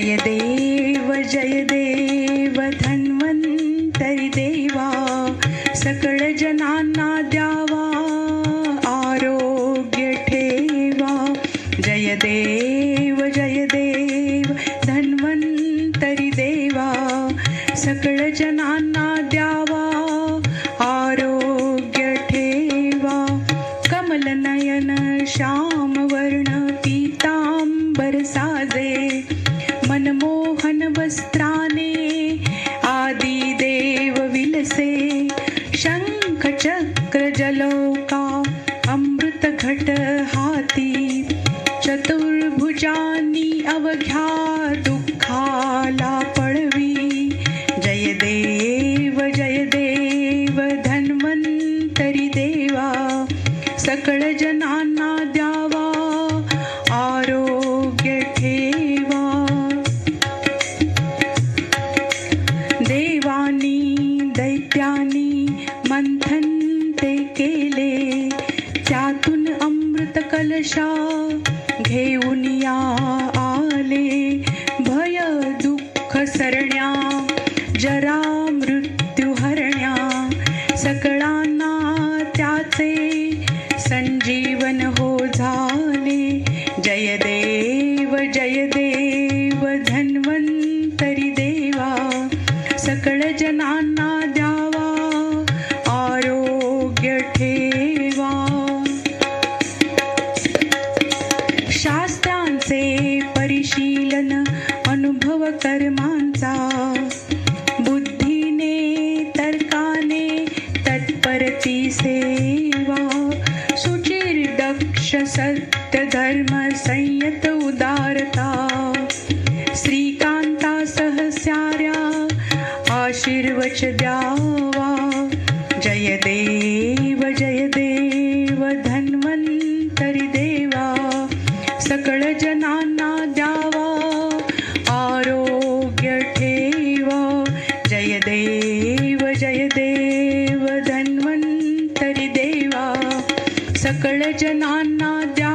जय देव जय देव धन्वंतरी देवा सकळ जनांना द्यावा आरोग्य ठेवा. जय देव जय देव धन्वंतरी देवा सकळ जनांना द्यावा आरोग्य ठेवा. कमलनयन श्यामवर्ण शस्त्राने आदि देव विलसे शङ्खचक्रजलोका अमृतघट ते केले. त्यातून अमृत कलशा घेऊन या आले. भय दुःख सरण्या जरा मृत्यू हरण्या. सकळांना त्याचे संजीवन हो झाले. जय देव जय देव धन्वंतरी देवा. सकळ जनान ठेवा शास्त्रांचे परिशीलन अनुभव कर्मांचा. बुद्धीने तर्काने तत्परती सेवा. सुचिर दक्ष सत्य धर्म संयत उदारता. श्रीकांता सहस्याऱ्या आशीर्वच द्यावा. जय देव. देव जय देव धन्वंतरी देवा सकळ जनांना द्या